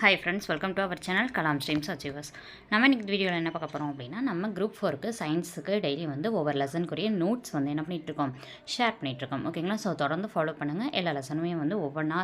Hi friends welcome to our channel Kalam streams achievers நம்ம இன்னைக்கு வீடியோவில் என்ன பார்க்க போகிறோம் அப்படின்னா நம்ம குரூப் ஃபோருக்கு சயின்ஸுக்கு டெய்லி வந்து ஒவ்வொரு லெசனுக்குரிய நோட்ஸ் வந்து என்ன பண்ணிகிட்ருக்கோம் ஷேர் பண்ணிகிட்ருக்கோம் ஓகேங்களா ஸோ தொடர்ந்து ஃபாலோ பண்ணுங்கள் எல்லா லெசனுமே வந்து ஒவ்வொன்றா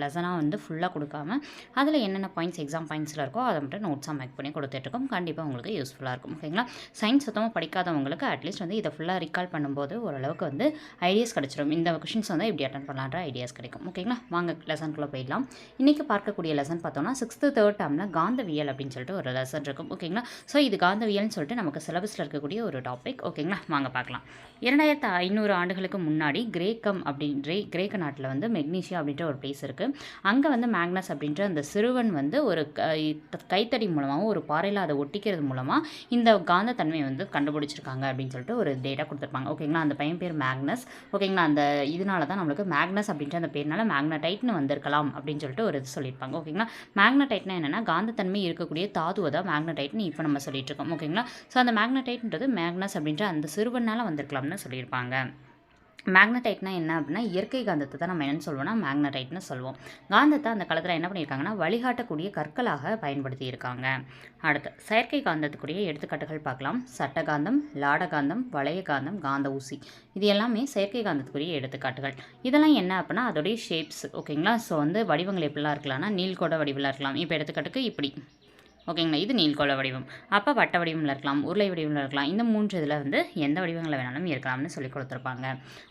லெசனாக வந்து ஃபுல்லாக கொடுக்காம அதில் என்னென்ன பாயிண்ட்ஸ் எக்ஸாம் பாயிண்ட்ஸில் இருக்கோ அதை மட்டும் நோட்ஸாக மேக் பண்ணி கொடுத்துட்ருக்கோம் கண்டிப்பாக உங்களுக்கு யூஸ்ஃபுல்லாக இருக்கும். ஓகேங்களா சயின்ஸ் சுத்தமாக படிக்காதவங்களுக்கு அட்லீஸ்ட் வந்து இதை ஃபுல்லாக ரிகால் பண்ணும்போது ஓரளவுக்கு வந்து ஐடியாஸ் கிடச்சிரும். இந்த கொஷின்ஸ் வந்து இப்படி அட்டன் பண்ணலான்ற ஐடியாஸ் கிடைக்கும். ஓகேங்களா வாங்க லெசனுக்குள்ளே போயிடலாம். இன்றைக்கி பார்க்கக்கூடிய லெசன் பார்த்தோம்னா சிக்ஸ்த்து தேர்ட் டேர்மில் காந்தவியல் அப்படின்னு சொல்லிட்டு ஒரு லெசன் இருக்கும். ஓகேங்களா ஸோ இது காந்தவியல்னு சொல்லிட்டு நமக்கு சிலபஸில் இருக்கக்கூடிய ஒரு டாபிக் ஓகேங்களா வாங்க பார்க்கலாம். இரண்டாயிரத்து ஐநூறு ஆண்டுகளுக்கு முன்னாடி கிரேக்கம் அப்படின்ற கிரேக்க நாட்டில் வந்து மெக்னீஷியா அப்படின்ற ஒரு பிளேஸ் இருக்குது அங்கே வந்து மேக்னஸ் அப்படின்ற அந்த சிறுவன் வந்து ஒரு க- கைத்தடி மூலமாகவும் ஒரு பாறையில் அதை ஒட்டிக்கிறது மூலமாக இந்த காந்த தன்மையை வந்து கண்டுபிடிச்சிருக்காங்க அப்படின்னு சொல்லிட்டு ஒரு டேட்டா கொடுத்துருப்பாங்க. ஓகேங்களா அந்த பையன் பேர் மேக்னஸ். ஓகேங்களா அந்த இதனால தான் நம்மளுக்கு மேக்னஸ் அப்படின்ற அந்த பேர்னால மேக்னடைட்னு வந்திருக்கலாம் அப்படின்னு சொல்லிட்டு ஒரு இது சொல்லியிருப்பாங்க. ஓகேங்களா மேக்னடைட்னா என்னென்னா காந்தத்தன்மை இருக்கக்கூடிய தாதுவை தான் மேக்னடைட்னு இப்போ நம்ம சொல்லிட்டு இருக்கோம். ஓகேங்களா? ஸோ அந்த மேக்னடைட்ன்றது மேக்னஸ் அப்படின்ற அந்த சிறுவனால் வந்திருக்கலாம்னு சொல்லியிருப்பாங்க. மேக்னடைட்னா என்ன அப்படின்னா இயற்கை காந்தத்தை தான் நம்ம என்னன்னு சொல்லுவோம்னா மேக்னடைட்னு சொல்லுவோம் காந்தத்தை அந்த காலத்தில் என்ன பண்ணியிருக்காங்கன்னா வழிகாட்டக்கூடிய கற்களாக பயன்படுத்தி இருக்காங்க அடுத்து செயற்கை காந்தத்துக்குரிய எடுத்துக்காட்டுகள் பார்க்கலாம். சட்டகாந்தம் லாடகாந்தம் வளைய காந்தம் காந்த ஊசி. இது எல்லாமே செயற்கை காந்தத்துக்குரிய எடுத்துக்காட்டுகள். இதெல்லாம் என்ன அப்படின்னா அதோடைய ஷேப்ஸ் ஓகேங்களா ஸோ வந்து வடிவங்கள் எப்படிலாம் இருக்கலாம்னா நீள்கோட வடிவில் இருக்கலாம். இப்போ எடுத்துக்காட்டுக்கு இப்படி. ஓகேங்களா? இது நீள்கோள வடிவம். அப்போ வட்ட வடிவமில் இருக்கலாம் உருளை வடிவமில் இருக்கலாம் இந்த மூன்று இதில் வந்து எந்த வடிவங்களை வேணாலும் இருக்கலாம்னு சொல்லி கொடுத்துருப்பாங்க.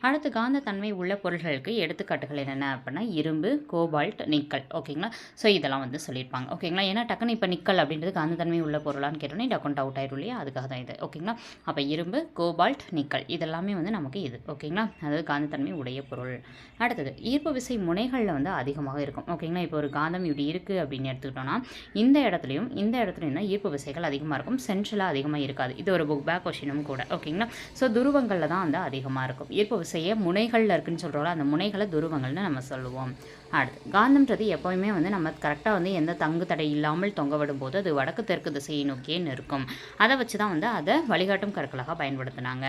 அடுத்து காந்த தன்மை உள்ள பொருள்களுக்கு எடுத்துக்காட்டுகள் என்னென்ன அப்படின்னா இரும்பு கோபால்ட் நிக்கல். ஓகேங்களா? ஸோ இதெல்லாம் வந்து சொல்லியிருப்பாங்க. ஓகேங்களா? ஏன்னா டக்குன்னு இப்போ நிக்கல் அப்படின்றது காந்த தன்மை உள்ள பொருளான்னு கேட்டோன்னே டக்குன் டவுட் ஆயிரும் இல்லையா? அதுக்காக தான் இது. ஓகேங்களா? அப்போ இரும்பு கோபால்ட் நிக்கல். இதெல்லாமே வந்து நமக்கு இது. ஓகேங்களா? அதாவது காந்தத்தன்மை உடைய பொருள். அடுத்தது ஈர்ப்பு விசை முனைகளில் வந்து அதிகமாக இருக்கும். ஓகேங்களா? இப்போ ஒரு காந்தம் இப்படி இருக்குது அப்படின்னு எடுத்துக்கிட்டோம்னா இந்த இடத்துலையும் இந்த இடத்துல என்ன ஈர்ப்பு விசைகள் அதிகமாக இருக்கும் சென்ட்ரலாக அதிகமாக இருக்காது. இது ஒரு புக் பேக் கொஷினும் கூட ஓகேங்களா ஸோ துருவங்களில் தான் வந்து அதிகமாக இருக்கும். ஈர்ப்பு விசையை முனைகளில் இருக்குன்னு சொல்கிறோம்ல அந்த முனைகளை துருவங்கள்னு நம்ம சொல்லுவோம். அடுத்து காந்தம்ன்றது எப்போவுமே வந்து நம்ம கரெக்டாக வந்து எந்த தங்கு தடை இல்லாமல் தொங்க விடும்போது அது வடக்கு தெற்கு திசையை நோக்கியே நிற்கும் அதை வச்சு தான் வந்து அதை வழிகாட்டும் கற்களாக பயன்படுத்தினாங்க.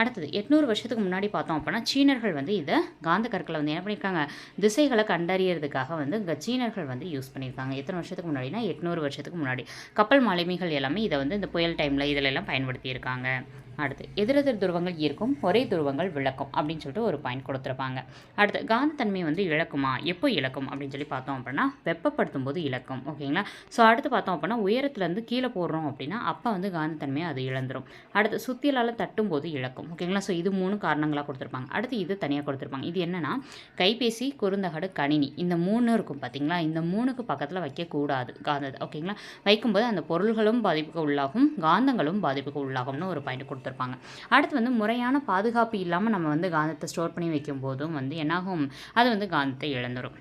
அடுத்தது எட்நூறு வருஷத்துக்கு முன்னாடி பார்த்தோம் அப்படின்னா சீனர்கள் வந்து இதை காந்த கற்களை வந்து என்ன பண்ணியிருக்காங்க? திசைகளை கண்டறியறதுக்காக வந்து இங்கே சீனர்கள் வந்து யூஸ் பண்ணியிருக்காங்க. எத்தனை வருஷத்துக்கு முன்னாடினா எட்நூறு வருஷத்துக்கு முன்னாடி. கப்பல் மாலுமிகள் எல்லாமே இதை வந்து இந்த புயல் டைமில் இதில் எல்லாம் பயன்படுத்தியிருக்காங்க. அடுத்து எதிரெதிர் துருவங்கள் ஈர்க்கும் ஒரே துருவங்கள் விளக்கும் அப்படின்னு சொல்லிட்டு ஒரு பாயிண்ட் கொடுத்துருப்பாங்க. அடுத்து காந்தத்தன்மை வந்து இழக்குமா? எப்போ இழக்கும்? அப்படின்னு சொல்லி பார்த்தோம் அப்படின்னா வெப்பப்படுத்தும் போது இழக்கும் ஓகேங்களா? ஸோ அடுத்து பார்த்தோம் அப்படின்னா உயரத்துலேருந்து கீழே போடுறோம் அப்படின்னா அப்போ வந்து காந்தத்தன்மையை அது இழந்துரும். அடுத்து சுத்தியலால் தட்டும் போது இழக்கும் ஓகேங்களா? ஸோ இது மூணு காரணங்களாக கொடுத்துருப்பாங்க. அடுத்து இது தனியாக கொடுத்துருப்பாங்க. இது என்னென்னா கைபேசி குறுந்தகடு கணினி இந்த மூணு இருக்கும் பார்த்தீங்களா இந்த மூணுக்கு பக்கத்தில் வைக்கக்கூடாது காந்த ஓகேங்களா? வைக்கும்போது அந்த பொருள்களும் பாதிப்புக்கு உள்ளாகும் காந்தங்களும் பாதிப்புக்கு உள்ளாகும்னு ஒரு பாயிண்ட் கொடுத்துருப்பாங்க. அடுத்து வந்து முறையான பாதுகாப்பு இல்லாமல் நம்ம வந்து காந்தத்தை ஸ்டோர் பண்ணி வைக்கும் போதும் வந்து என்னாகும்? அது வந்து காந்தத்தை இழந்துரும்.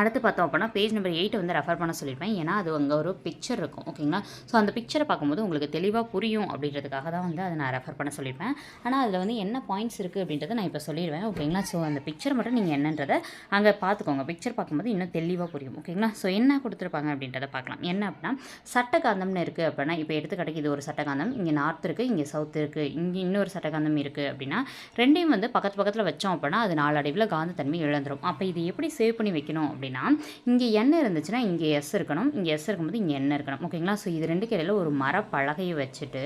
அடுத்து பார்த்தோம் அப்படின்னா பேஜ் நம்பர் எயிட்டை வந்து ரெஃபர் பண்ண சொல்லியிருப்பேன். ஏன்னா அது அங்கே ஒரு பிக்சர் இருக்கும். ஓகேங்களா ஸோ அந்த பிக்சரை பார்க்கும்போது உங்களுக்கு தெளிவாக புரியும் அப்படின்றதுக்காக தான் வந்து அதை நான் ரெஃபர் பண்ண சொல்லியிருப்பேன். ஆனால் அதில் வந்து என்ன பாயிண்ட்ஸ் இருக்குது அப்படின்றத நான் இப்போ சொல்லிடுவேன். ஓகேங்களா ஸோ அந்த பிக்சர் மட்டும் நீங்கள் என்னன்றதை அங்கே பார்த்துக்கோங்க. பிக்சர் பார்க்கும்போது இன்னும் தெளிவாக புரியும். ஓகேங்களா ஸோ என்ன கொடுத்துருப்பாங்க அப்படின்றத பார்க்கலாம். என்ன அப்படின்னா சட்டகாந்தம்னு இருக்குது அப்படின்னா இப்போ எடுத்துக்காட்டுக்கு இது ஒரு சட்டகாந்தம். இங்கே நார்த் இருக்குது இங்கே சவுத் இருக்குது இங்கே இன்னொரு சட்டகாந்தம் இருக்குது அப்படின்னா ரெண்டையும் வந்து பக்கத்து பக்கத்தில் வச்சோம் அப்படின்னா அது நாளடைவில் காந்தத்தன்மை இழந்துரும். அப்போ இது எப்படி சேவ் பண்ணி வைக்கணும் அப்படின்னா இங்கே எண்ணெய் இருந்துச்சுன்னா இங்கே எஸ் இருக்கணும். இங்கே எஸ் இருக்கும்போது இங்கே எண்ணெய் இருக்கணும். ஓகேங்களா? ஸோ இது ரெண்டுக்கு இடையில் ஒரு மரப்பலகையை வச்சுட்டு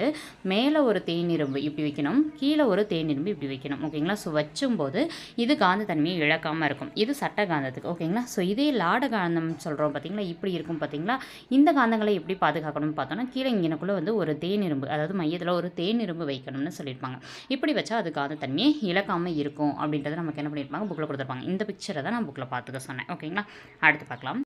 மேலே ஒரு தேனிரும்பு இப்படி வைக்கணும். கீழே ஒரு தேனிரும்பு இப்படி வைக்கணும். ஓகேங்களா? ஸோ வச்சும்போது இது காந்த தன்மையை இழக்காமல் இருக்கும். இது சட்ட காந்தத்துக்கு. ஓகேங்களா? ஸோ இதே லாட காந்தம் சொல்கிறோம் பார்த்தீங்களா இப்படி இருக்கும் பார்த்தீங்களா இந்த காந்தங்களை எப்படி பாதுகாக்கணும்னு பார்த்தோன்னா கீழே இங்கனக்குள்ளே வந்து ஒரு தேனிரும்பு அதாவது மையத்தில் ஒரு தேனிரும்பு வைக்கணும்னு சொல்லியிருப்பாங்க. இப்படி வச்சா அது காந்தத்தன்மையை இழக்காமல் இருக்கும் அப்படின்றத நமக்கு என்ன பண்ணியிருப்பாங்க? புக்கில் கொடுத்துருப்பாங்க. இந்த பிக்சரை தான் நான் புக்கில் பார்த்துக்க சொன்னேன். ஓகேங்களா? அடுத்து பார்க்கலாம்.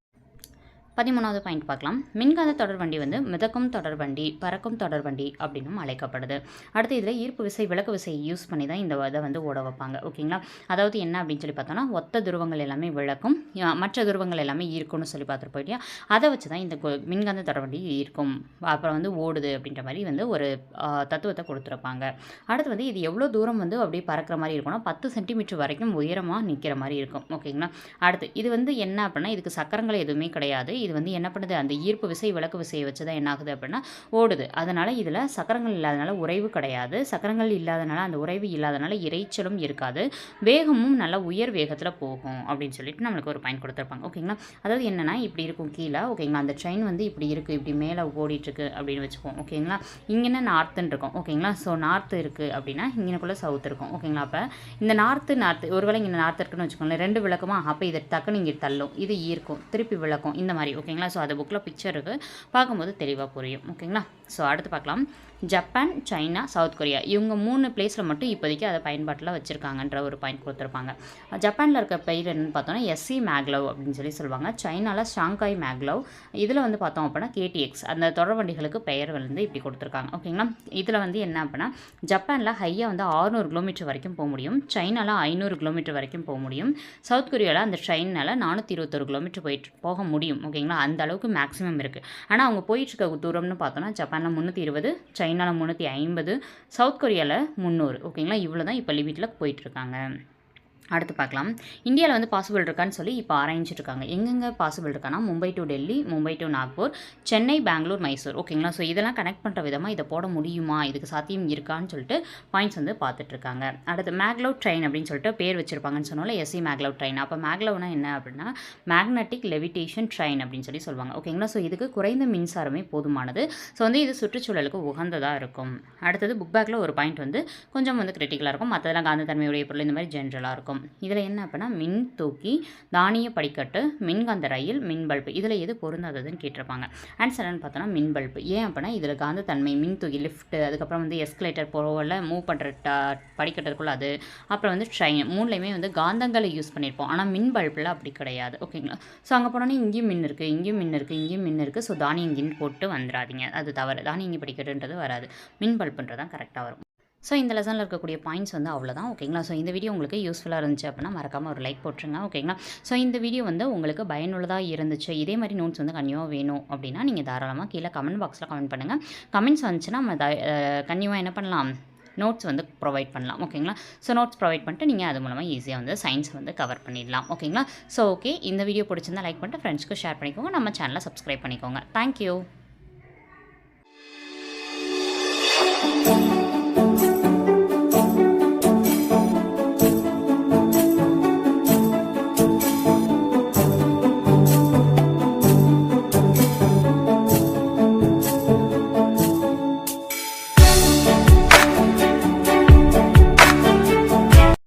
பதிமூணாவது பாயிண்ட் பார்க்கலாம். மின்காந்த தொடர்வண்டி வந்து மிதக்கும் தொடர்வண்டி பறக்கும் தொடர்வண்டி அப்படின்னும் அழைக்கப்படுது. அடுத்து இதில் ஈர்ப்பு விசை விளக்கு விசையை யூஸ் பண்ணி தான் இந்த இதை வந்து ஓட வைப்பாங்க. ஓகேங்களா அதாவது என்ன அப்படின்னு சொல்லி பார்த்தோன்னா ஒத்த துருவங்கள் எல்லாமே விளக்கும் மற்ற துருவங்கள் எல்லாமே ஈர்க்கும்னு சொல்லி பார்த்துட்டு போயிட்டியா அதை வச்சு தான் இந்த மின்காந்த தொடர்வண்டி ஈர்க்கும். அப்புறம் வந்து ஓடுது அப்படின்ற மாதிரி வந்து ஒரு தத்துவத்தை கொடுத்துருப்பாங்க. அடுத்து வந்து இது எவ்வளோ தூரம் வந்து அப்படியே பறக்கிற மாதிரி இருக்கும்னா பத்து சென்டிமீட்டர் வரைக்கும் உயரமாக நிற்கிற மாதிரி இருக்கும். ஓகேங்களா அடுத்து இது வந்து என்ன அப்படின்னா இதுக்கு சக்கரங்கள் எதுவுமே கிடையாது. இது வந்து என்ன பண்ணுது? அந்த ஈர்ப்பு விசை விளக்கு விசையை வச்சு தான் என்ன ஆகுது அப்படின்னா ஓடுது. அதனால் இதில் சக்கரங்கள் இல்லாதனால உறைவு கிடையாது. சக்கரங்கள் இல்லாதனால அந்த உறைவு இல்லாதனால இறைச்சலும் இருக்காது. வேகமும் நல்லா உயர் வேகத்தில் போகும் அப்படின்னு சொல்லிட்டு நம்மளுக்கு ஒரு பாயிண்ட் கொடுத்துருப்பாங்க. ஓகேங்களா? அதாவது என்னென்னா இப்படி இருக்கும் கீழே ஓகேங்களா? அந்த ட்ரெயின் வந்து இப்படி இருக்குது இப்படி மேலே ஓடிட்டுருக்கு அப்படின்னு வச்சுப்போம் ஓகேங்களா? இங்கே நார்த்துன்னு இருக்கும். ஓகேங்களா? ஸோ நார்த்து இருக்குது அப்படின்னா இங்கனக்குள்ளே சவுத் இருக்கும். ஓகேங்களா? அப்போ இந்த நார்த்து நார்த்து ஒருவேளை இங்கே நார்த்து இருக்குன்னு வச்சுக்கோங்களேன் ரெண்டு விளக்குமா? அப்போ இதை டக்குன்னு இங்கே தள்ளும். இது ஈர்க்கும். திருப்பி விளக்கும். இந்த மாதிரி ஓகேங்களா? ஸோ அது புக்கில் பிக்சர் இருக்குது பார்க்கும்போது தெளிவாக புரியும். ஓகேங்களா? ஸோ அடுத்து பார்க்கலாம். ஜப்பான் சைனா சவுத் கொரியா இவங்க மூணு பிளேஸில் மட்டும் இப்போதைக்கு அதை பயன்பாட்டில் வச்சுருக்காங்கன்ற ஒரு பாயிண்ட் கொடுத்துருப்பாங்க. ஜப்பானில் இருக்க பெயர் என்னென்னு பார்த்தோன்னா எஸ்சி மேக்லவ் அப்படின்னு சொல்லி சொல்லுவாங்க. சைனாவில் ஷாங்காய் மேக்லவ் இதில் வந்து பார்த்தோம் அப்படின்னா கேடிஎக்ஸ் அந்த தொடர்வண்டிகளுக்கு பெயர் வந்து இப்படி கொடுத்துருக்காங்க. ஓகேங்களா? இதில் வந்து என்ன அப்படின்னா ஜப்பானில் ஹையாக வந்து 600 கிலோமீட்டர் வரைக்கும் போக முடியும். சைனாவில் ஐநூறு கிலோமீட்டர் வரைக்கும் போக முடியும். சவுத் கொரியாவில் அந்த ட்ரெயினால் நானூற்றி இருபத்தொரு கிலோமீட்டர் போயிட்டு போக முடியும். ஓகேங்களா? அந்த அளவுக்கு மேக்ஸிமம் இருக்குது ஆனால் அவங்க போயிட்டு இருக்க தூரம்னு பார்த்தோன்னா ஜப்பானில் முந்நூற்றி இருபது சைனாவில் முந்நூற்றி ஐம்பது சவுத் கொரியாவில் முந்நூறு ஓகேங்களா? இவ்வளோ தான் இப்போ லிமிட்டில் போயிட்டுருக்காங்க. அடுத்து பார்க்கலாம். இந்தியாவில் வந்து பாசிபிள் இருக்கான்னு சொல்லி இப்போ ஆராய்ஞ்சிட்டு இருக்காங்க எங்கெங்கே பாசிபிள் இருக்கான்னா மும்பை டு டெல்லி மும்பை டு நாக்பூர் சென்னை பெங்களூர் மைசூர். ஓகேங்களா ஸோ இதெல்லாம் கனெக்ட் பண்ணுற விதமாக இதை போட முடியுமா? இதுக்கு சாத்தியம் இருக்கான்னு சொல்லிட்டு பாயிண்ட்ஸ் வந்து பார்த்துட்ருக்காங்க. அடுத்து மேக்லவ் ட்ரெயின் அப்படின்னு சொல்லிட்டு பேர் வச்சிருப்பாங்கன்னு சொன்னால எஸ்சி மேக்லவ் ட்ரெயின் அப்போ மேக்லவ்னா என்ன அப்படின்னா மேக்னெட்டிக் லெவிடேஷன் ட்ரெயின் அப்படின்னு சொல்லி சொல்லுவாங்க. ஓகேங்களா ஸோ இதுக்கு குறைந்த மின்சாரமே போதுமானது. ஸோ வந்து இது சுற்றுச்சூழலுக்கு உகந்ததாக இருக்கும். அடுத்தது புக் பேக்கில் ஒரு பாயிண்ட் வந்து கொஞ்சம் வந்து கிரிட்டிக்கலாக இருக்கும். மற்றதெல்லாம் காந்த தன்மையுடைய பொருள் இந்த மாதிரி ஜென்ரலாக இருக்கும். இதில் என்ன அப்படின்னா மின் தூக்கி தானிய படிக்கட்டு மின்காந்த ரயில் மின் பல்பு இதில் எது பொருந்தாததுன்னு கேட்டிருப்பாங்க. ஆன்சர் என்னன்னு பார்த்தோன்னா மின் பல்பு ஏன் அப்படின்னா இதில் காந்த தன்மை மின் தூக்கி லிஃப்ட்டு அதுக்கப்புறம் வந்து எஸ்கலேட்டர் போகல மூவ் பண்ணுற படிக்கட்டுக்குள்ள அது. அப்புறம் வந்து ட்ரெயின் மூணுலேயுமே வந்து காந்தங்களை யூஸ் பண்ணியிருப்போம். ஆனால் மின் பல்பில் அப்படி கிடையாது. ஓகேங்களா? ஸோ அங்கே போனோன்னே இங்கேயும் மின் இருக்குது இங்கேயும் மின் இருக்குது இங்கேயும் மின் இருக்குது ஸோ தானியங்கின்னு போட்டு வந்துடாதீங்க. அது தவறு. தானியங்கி படிக்கட்டுன்றது வராது. மின் பல்புன்றது தான் கரெக்டாக வரும். ஸோ இந்த லெசனில் இருக்கக்கூடிய பாயிண்ட்ஸ் வந்து அவ்வளோதான் ஓகேங்களா ஸோ இந்த வீடியோ உங்களுக்கு யூஸ்ஃபுல்லாக இருந்துச்சு அப்படின்னா மறக்காமல் ஒரு லைக் போட்டுருங்க ஓகேங்களா ஸோ இந்த வீடியோ வந்து உங்களுக்கு பயனுள்ளதாக இருந்துச்சு. இதே மாதிரி நோட்ஸ் வந்து கன்னியூவாக வேணும் அப்படின்னா நீங்கள் தாராளமாக கீழே கமெண்ட் பாக்ஸில் கமெண்ட் பண்ணுங்கள் கமெண்ட்ஸ் வந்துச்சுன்னா நம்ம த கன்னியூவாக என்ன பண்ணலாம்? நோட்ஸ் வந்து ப்ரொவைட் பண்ணலாம் ஓகேங்களா ஸோ நோட்ஸ் ப்ரொவைட் பண்ணிட்டு நீங்கள் அது மூலமாக ஈஸியாக வந்து சயின்ஸ் வந்து கவர் பண்ணிடலாம் ஓகேங்களா ஸோ ஓகே இந்த வீடியோ பிடிச்சிருந்தா லைக் பண்ணிட்டு ஃப்ரெண்ட்ஸ்க்கு ஷேர் பண்ணிக்கோங்க. நம்ம சேனலை சப்ஸ்கிரைப் பண்ணிக்கோங்க. தேங்க்யூ